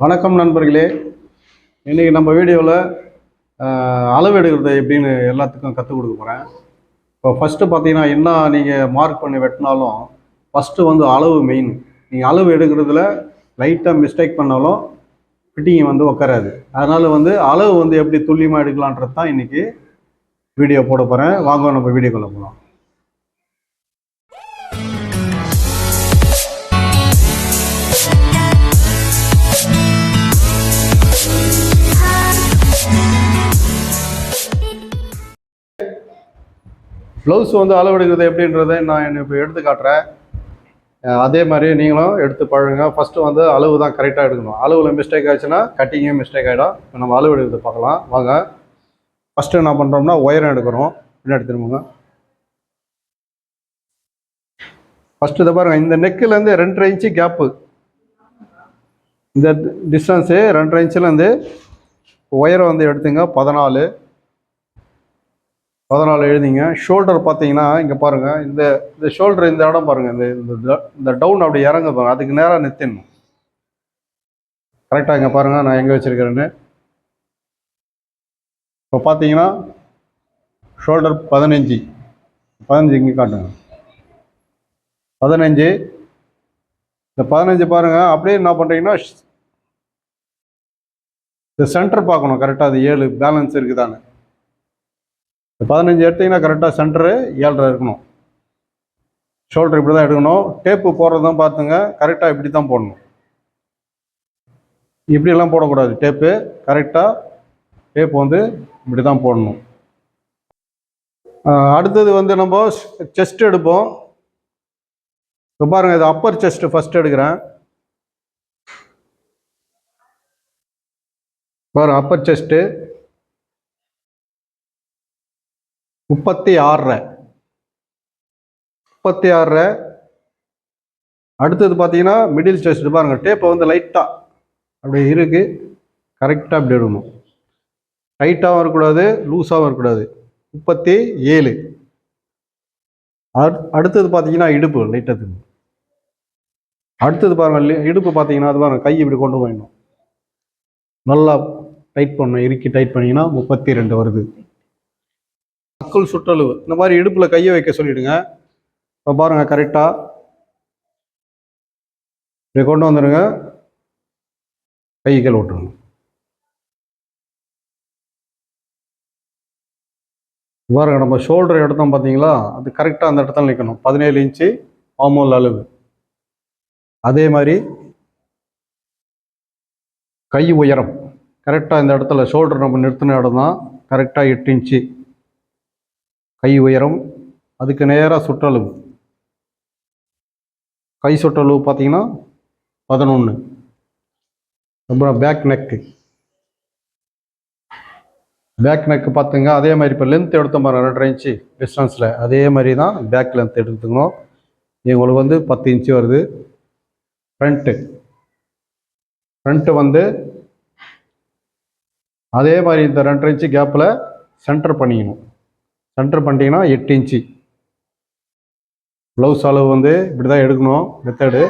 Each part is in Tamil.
வணக்கம் நண்பர்களே. இன்றைக்கி நம்ம வீடியோவில் அளவு எடுக்கிறது எப்படின்னு எல்லாத்துக்கும் கற்றுக் கொடுக்க போகிறேன் இப்போ ஃபஸ்ட்டு பார்த்தீங்கன்னா என்ன நீங்கள் மார்க் பண்ணி வெட்டினாலும் ஃபஸ்ட்டு வந்து அளவு மெயின் நீங்கள் அளவு எடுக்கிறதுல லைட்டாக மிஸ்டேக் பண்ணாலும் ஃபிட்டிங் வந்து உட்காராது அதனால் வந்து அளவு வந்து எப்படி துல்லியமாக எடுக்கலான்றது தான் இன்றைக்கி வீடியோ போட போகிறேன் வாங்க நம்ம வீடியோக்குள்ளே போகலாம் ப்ளவுஸ் வந்து அளவெடுக்கிறது எப்படின்றதை எப்படின்றத நான் இப்போ எடுத்து காட்டுறேன். அதே மாதிரி நீங்களும் எடுத்து பழகுங்க. ஃபஸ்ட்டு வந்து அளவு தான் கரெக்டாக எடுக்கணும். அளவில் மிஸ்டேக் ஆச்சுன்னா கட்டிங்கே மிஸ்டேக் ஆகிடும் இப்போ நம்ம அளவு எடுக்கிறது பார்க்கலாம். வாங்க. ஃபஸ்ட்டு என்ன பண்ணுறோம்னா ஒயரம் எடுக்கிறோம். பின்னாடி திரும்புங்க. ஃபஸ்ட்டு இதை பாருங்கள் இந்த நெக்கிலேருந்து ரெண்டரை இன்ச்சு கேப்பு இந்த டிஸ்டன்ஸு ரெண்டரை இன்ச்சிலேருந்து ஒயரை வந்து எடுத்துங்க. பதினாலு. பதினாலு எழுதிங்க. ஷோல்டர் பார்த்தீங்கன்னா இங்கே பாருங்கள் இந்த இந்த ஷோல்டர் இந்த இடம் பாருங்கள் இந்த இந்த இந்த டவுன் அப்படி இறங்க பாருங்க. அதுக்கு நேராக நிறுத்திடணும் கரெக்டாக இங்கே பாருங்கள் நான் எங்கே வச்சுருக்கிறேன்னு. இப்போ பார்த்தீங்கன்னா ஷோல்டர் பதினஞ்சு. பதினஞ்சு இங்கே காட்டுங்க. பதினஞ்சு. இந்த பதினஞ்சு பாருங்கள் அப்படியே என்ன பண்ணுறீங்கன்னா இந்த சென்டர் பார்க்கணும். கரெக்டாக அது ஏழு. பேலன்ஸ் இருக்குதானே பதினஞ்சு எடுத்தீங்கன்னா கரெக்டாக சென்டரு ஏழரை இருக்கணும். ஷோல்டர் இப்படி தான் எடுக்கணும். டேப்பு போடுறதும் பார்த்துங்க. கரெக்டாக இப்படி தான் போடணும். இப்படியெல்லாம் போடக்கூடாது. டேப்பு கரெக்டாக டேப் வந்து இப்படி தான் போடணும் அடுத்தது வந்து நம்ம செஸ்ட் எடுப்போம். இப்போ பாருங்கள் இது அப்பர் செஸ்ட்டு ஃபஸ்ட் எடுக்கிறேன். பாருங்கள் அப்பர் செஸ்ட்டு முப்பத்தி ஆறரை முப்பத்தி ஆறரை அடுத்தது பார்த்தீங்கன்னா மிடில் செஸ்ட் பாருங்கள் டேப்பை வந்து லைட்டாக அப்படி இருக்கு. கரெக்டாக அப்படி எடுக்கணும். டைட்டாகவும் இருக்கக்கூடாது லூஸாகவும் இருக்கக்கூடாது. முப்பத்தி ஏழு. அடுத்தது பார்த்தீங்கன்னா இடுப்பு லைட்டது அடுத்தது பாருங்கள் இடுப்பு பார்த்தீங்கன்னா அது பாருங்கள் கை இப்படி கொண்டு போயிடணும். நல்லா டைட் பண்ணணும். இறுக்கி டைட் பண்ணிங்கன்னா முப்பத்தி ரெண்டு வருது. அக்குள் சுற்றளவு. இந்த மாதிரி இடுப்பில் கையை வைக்க சொல்லிடுங்க. இப்போ பாருங்கள் கரெக்டாக இப்படி கொண்டு வந்துடுங்க கை கீழே விட்டுருங்க பாருங்க நம்ம ஷோல்டர் எடுத்தோம் பார்த்தீங்களா அது கரெக்டாக அந்த இடத்துல நிற்கணும் பதினேழு இன்ச்சு ஆமோல் அளவு. அதே மாதிரி கை உயரம். கரெக்டாக இந்த இடத்துல ஷோல்டர் நம்ம நிறுத்தின இடம் தான். கரெக்டாக எட்டு இன்ச்சு கை உயரம் அதுக்கு நேராக சுற்றளவு. கை சுற்றளவு பார்த்தீங்கன்னா பதினொன்று அப்புறம் பேக் நெக்கு பேக் நெக்கு பார்த்துங்க அதே மாதிரி இப்போ லென்த் எடுத்தோம் மாதிரி ரெண்டரை இன்ச்சு டிஸ்டன்ஸில் அதே மாதிரி தான் பேக் லென்த் எடுத்துக்கணும். உங்களுக்கு வந்து பத்து இன்ச்சு வருது. ஃப்ரண்ட்டு ஃப்ரண்ட்டு வந்து அதே மாதிரி இந்த ரெண்டரை இன்ச்சு கேப்பில் சென்டர் பண்ணிக்கணும். சென்டர் பண்ணிட்டீங்கன்னா எட்டு இன்ச்சு. ப்ளவுஸ் அளவு வந்து இப்படி தான் எடுக்கணும் மெத்தடு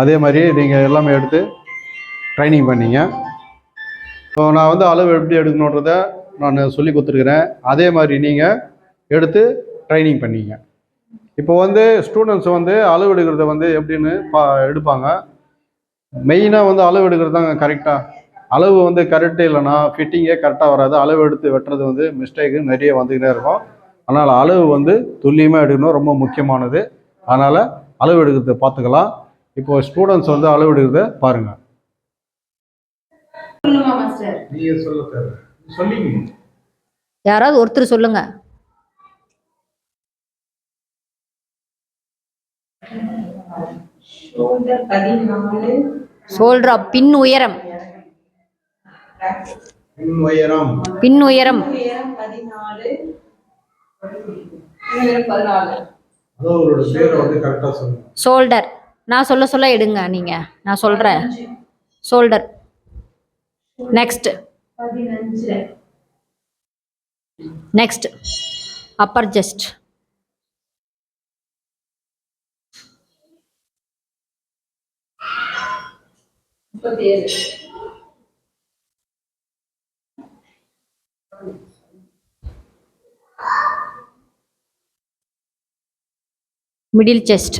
அதே மாதிரி நீங்கள் எல்லாமே எடுத்து ட்ரைனிங் பண்ணிங்க. இப்போ நான் வந்து அளவு எப்படி எடுக்கணுன்றத நான் சொல்லி கொடுத்துருக்குறேன். அதே மாதிரி நீங்கள் எடுத்து ட்ரைனிங் பண்ணிங்க. இப்போ வந்து ஸ்டூடெண்ட்ஸ் வந்து அளவு எடுக்கிறத வந்து எப்படின்னு பா எடுப்பாங்க. மெயினாக வந்து அளவு எடுக்கிறது தாங்க கரெக்டாக அளவு வந்து கரெக்டு இல்லைன்னா ஃபிட்டிங்கே கரெக்டாக வராது. அளவு எடுத்து வெட்டுறது வந்து மிஸ்டேக்கு நிறைய வந்துக்கிட்டே இருக்கும். அதனால் அளவு வந்து துல்லியமாக எடுக்கணும். ரொம்ப முக்கியமானது. அதனால் அளவு எடுக்கிறத பார்த்துக்கலாம். இப்போ ஸ்டூடெண்ட்ஸ் வந்து அளவு எடுக்கிறத பாருங்கள் யாராவது ஒருத்தர் சொல்லுங்க. ஷோல்டர் பின் உயரம். கரெக்டாக சொல்லுங்கள் ஷோல்டர் நான் சொல்ல சொல்ல எடுங்க நீங்க. நான் சொல்றேன். Shoulder next next upper just முப்பத்தி ஏழு மிடில் செஸ்ட்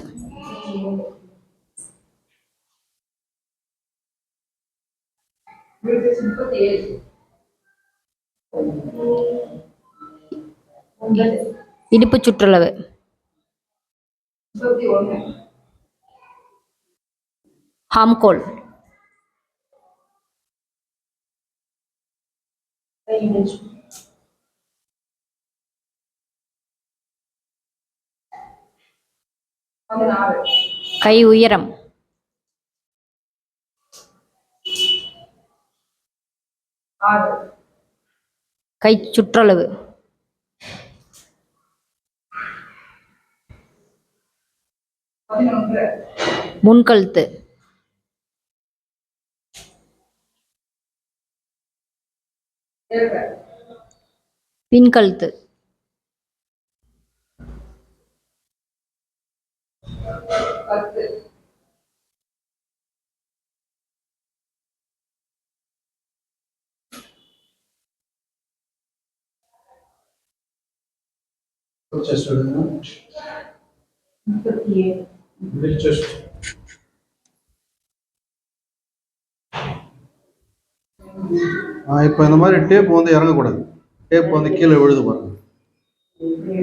இடுப்பு சுற்றளவு. ஹாம்கோல் Thank you. கை உயரம். கை சுற்றளவு. முன்கழுத்து. பின்கழுத்து. பத்து. முப்பத்தி ஏழு இப்போ இந்த மாதிரி டேப் வந்து இறங்கக்கூடாது. டேப் வந்து கீழே விழுது பாருங்க.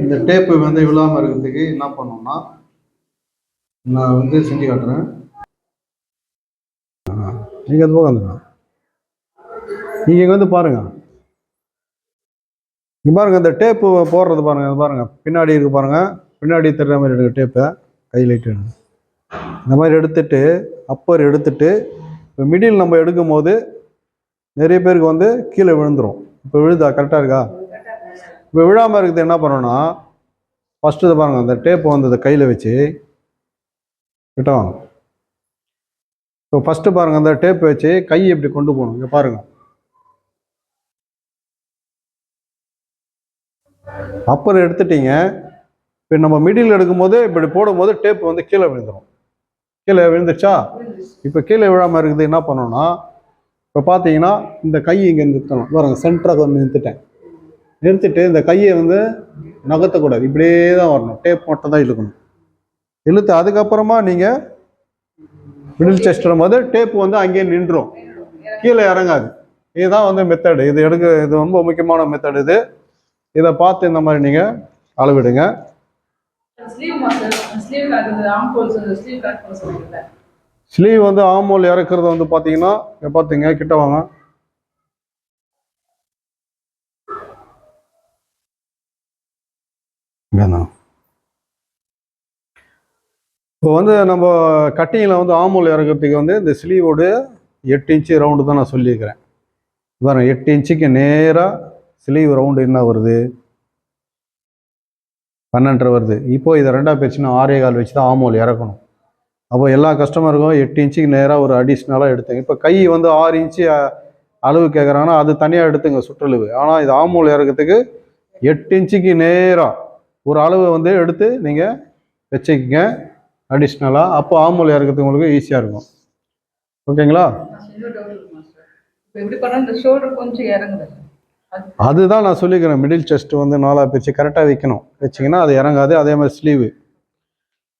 இந்த டேப்பு வந்து விழாமல் இருக்கிறதுக்கு என்ன பண்ணோம்னா நான் வந்து செஞ்சு காட்டுறேன். நீங்கள் அது போக நீங்கள் இங்கே வந்து பாருங்க. இங்கே பாருங்கள் இந்த டேப்பு போடுறது பாருங்கள் பாருங்கள் பின்னாடி இருக்கு பாருங்கள் பின்னாடி தெரிற மாதிரி எடுங்க டேப்பை. கையில் இட்டு இந்த மாதிரி எடுத்துட்டு அப்பர் எடுத்துட்டு இப்போ மிடில் நம்ம எடுக்கும் போது நிறைய பேருக்கு வந்து கீழே விழுந்துரும். இப்போ விழுதா? கரெக்டாக இருக்கா? இப்போ விழாமல் இருக்குது என்ன பண்ணோன்னா ஃபஸ்ட்டு இதை பாருங்கள் அந்த டேப்பை வந்து கையில் வச்சு கிட்ட? வாங்க இப்போ ஃபஸ்ட்டு பாருங்கள் அந்த டேப் வச்சு கை இப்படி கொண்டு போகணும்? இங்கே பாருங்கள் அப்பர் எடுத்துட்டீங்க. இப்போ நம்ம மிடில் எடுக்கும்போது இப்படி போடும்போது டேப் வந்து கீழே விழுந்துடும் கீழே விழுந்துச்சா இப்போ கீழே விழாமல் இருக்குது என்ன பண்ணணும்னா இப்போ பார்த்தீங்கன்னா இந்த கை இங்கே நிறுத்தணும். பாருங்க சென்டராக வந்து நிறுத்திட்டேன். நிறுத்திட்டு இந்த கையை வந்து நகர்த்தக்கூடாது. இப்படியே தான் வரணும். டேப் மட்டும் தான் இழுக்கணும். இழுத்து அதுக்கப்புறமா நீங்கள் மிடில் செஸ்ட் போது டேப் வந்து அங்கேயே நின்றும். கீழே இறங்காது. இதுதான் வந்து மெத்தடு இது எடுக்க இது ரொம்ப முக்கியமான மெத்தட் இது. இதை பார்த்து இந்த மாதிரி நீங்கள் அளவிடுங்க. ஸ்லீவ் வந்து ஆமோல் இறக்குறது வந்து பார்த்தீங்கன்னா பார்த்தீங்க கிட்ட வாங்க. வேணாம். இப்போ வந்து நம்ம கட்டிங்கில் வந்து ஆமூல் இறக்கிறதுக்கு வந்து இந்த ஸ்லீவோட எட்டு இன்ச்சு ரவுண்டு தான் நான் சொல்லியிருக்கிறேன். பாருங்க எட்டு இன்ச்சுக்கு நேராக ஸ்லீவ் ரவுண்டு என்ன வருது? பன்னெண்டரை வருது. இப்போ இதை ரெண்டாக பிரிச்சுன்னா ஆறே கால் வச்சு தான் ஆமூல் இறக்கணும். அப்போ எல்லா கஸ்டமருக்கும் எட்டு இன்ச்சுக்கு நேராக ஒரு அடிஷ்னலாக எடுத்துங்க. இப்போ கை வந்து ஆறு இன்ச்சு அளவு கேட்குறாங்கன்னா அது தனியாக எடுத்துங்க சுற்றளவு. ஆனால் இது ஆமூல் இறக்கிறதுக்கு எட்டு இன்ச்சுக்கு நேராக ஒரு அளவு வந்து எடுத்து நீங்கள் வச்சுக்கோங்க. அடிஷ்னலாக அப்போ ஆமூல் இறக்கிறதுக்கு உங்களுக்கு ஈஸியாக இருக்கும். ஓகேங்களா? அதுதான் நான் சொல்லிக்கிறேன். மிடில் செஸ்ட் வந்து நாலாக பிரித்து கரெக்டாக வைக்கணும். வச்சிங்கன்னா அது இறங்காது. அதே மாதிரி ஸ்லீவு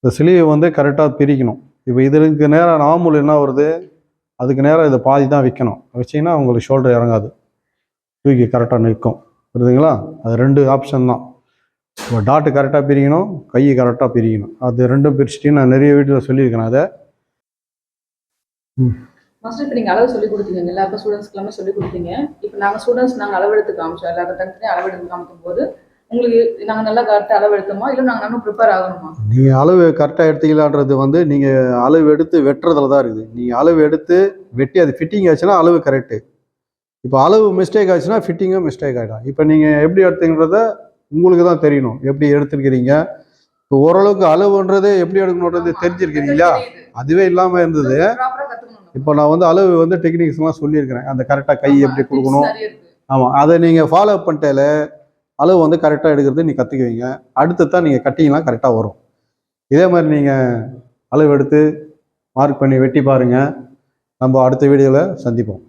இந்த ஸ்லீவ் வந்து கரெக்டாக பிரிக்கணும். இப்போ இதுக்கு நேரம் நாமூல் என்ன வருது? அதுக்கு நேரம் இதை பாதி தான் வைக்கணும். வச்சிங்கன்னா உங்களுக்கு ஷோல்டர் இறங்காது. தூக்கி கரெக்டாக நிற்கும். புரியுதுங்களா? அது ரெண்டு ஆப்ஷன் தான். இப்போ டாட்டு கரெக்டாக பிரிக்கணும் கை கரெக்டாக பிரிக்கணும். அது ரெண்டும் பிரிச்சுட்டு நான் நிறைய வீட்டில் சொல்லியிருக்கேன் அதை. மாஸ்டர் இப்போ நீங்கள் அளவு சொல்லி கொடுத்தீங்க ஸ்டூடெண்ட்ஸ்க்கு எல்லாமே சொல்லி கொடுத்தீங்க. இப்போ நாங்கள் ஸ்டூடெண்ட்ஸ் நாங்கள் அளவெடுத்து காமிச்சோம். எல்லாரும் தனித்தனி அளவெடுத்து காமிக்கும் போது உங்களுக்கு நாங்கள் நல்லா கரெக்டாக அளவெடுத்தோமா? இல்லை நாங்கள் இன்னும் ப்ரிப்பேர் ஆகணுமா? நீங்கள் அளவு கரெக்டாக எடுத்தீங்களான்றது வந்து நீங்கள் அளவு எடுத்து வெட்டுறதுல தான் இருக்குது. நீங்கள் அளவு எடுத்து வெட்டி அது ஃபிட்டிங் ஆச்சுன்னா அளவு கரெக்டு இப்போ அளவு மிஸ்டேக் ஆச்சுன்னா ஃபிட்டிங்கும் மிஸ்டேக் ஆகிடும் இப்போ நீங்கள் எப்படி எடுத்தீங்கன்றத உங்களுக்கு தான் தெரியணும். எப்படி எடுத்துருக்கிறீங்க? இப்போ ஓரளவுக்கு அளவுன்றது எப்படி எடுக்கணுன்றது தெரிஞ்சிருக்கிறீங்களா? அதுவே இல்லாமல் இருந்தது. இப்போ நான் வந்து அளவு வந்து டெக்னிக்ஸ்லாம் சொல்லியிருக்கிறேன். அந்த கரெக்டாக கை எப்படி கொடுக்கணும்? ஆமாம் அதை நீங்கள் ஃபாலோ பண்ணிட்டால அளவு வந்து கரெக்டாக எடுக்கிறது நீ கற்றுக்குவீங்க அடுத்து தான் நீங்கள் கட்டிங்லாம் கரெக்டாக வரும். இதே மாதிரி நீங்கள் அளவு எடுத்து மார்க் பண்ணி வெட்டி பாருங்கள் நம்ம அடுத்த வீடியோவில் சந்திப்போம்.